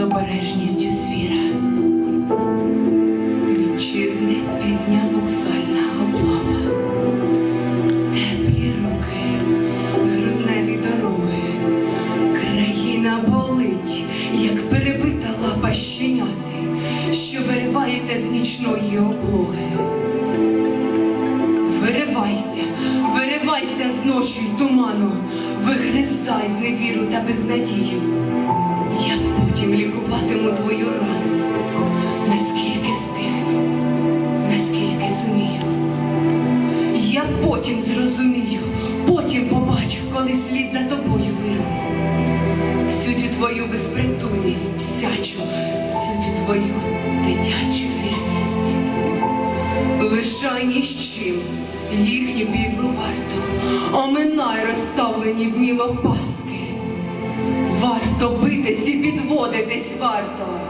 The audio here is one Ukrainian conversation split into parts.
з обережністю звіра. Вітчизни пізня вокзальна облава, теплі руки, грудневі дороги, країна болить, як перебита лапа щеняти, що виривається з нічної облоги. Виривайся, виривайся з ночі й туману, вигризай з невіру та безнадію. Потім лікуватиму твою рану, наскільки встигну, наскільки зумію. Я потім зрозумію, потім побачу, коли слід за тобою вирвусь. Всю цю твою безпритульність псячу, всю цю твою дитячу вірність. Лишай ні з чим їхню підлу варту, оминай розставлені вміло пастки. Варто битись і підводитись варто,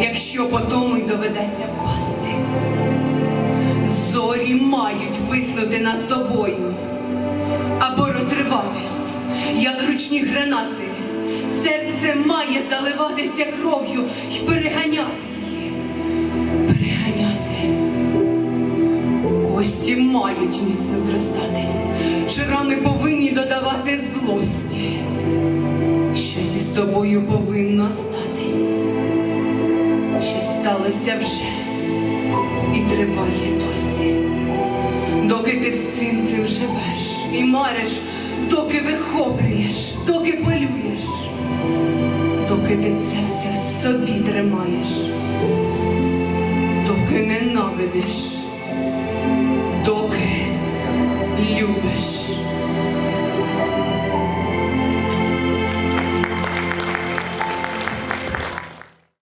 якщо по тому й доведеться впасти. Зорі мають виснути над тобою або розриватись, як ручні гранати. Серце має заливатися кров'ю і переганяти її, переганяти. Кості мають міцно зростатись, шрами повинні додавати злості тобою повинно статись, що сталося вже і триває досі, доки ти всім цим живеш і мариш, доки вихоплюєш, доки полюєш, доки ти це все в собі тримаєш, доки ненавидиш, доки любиш.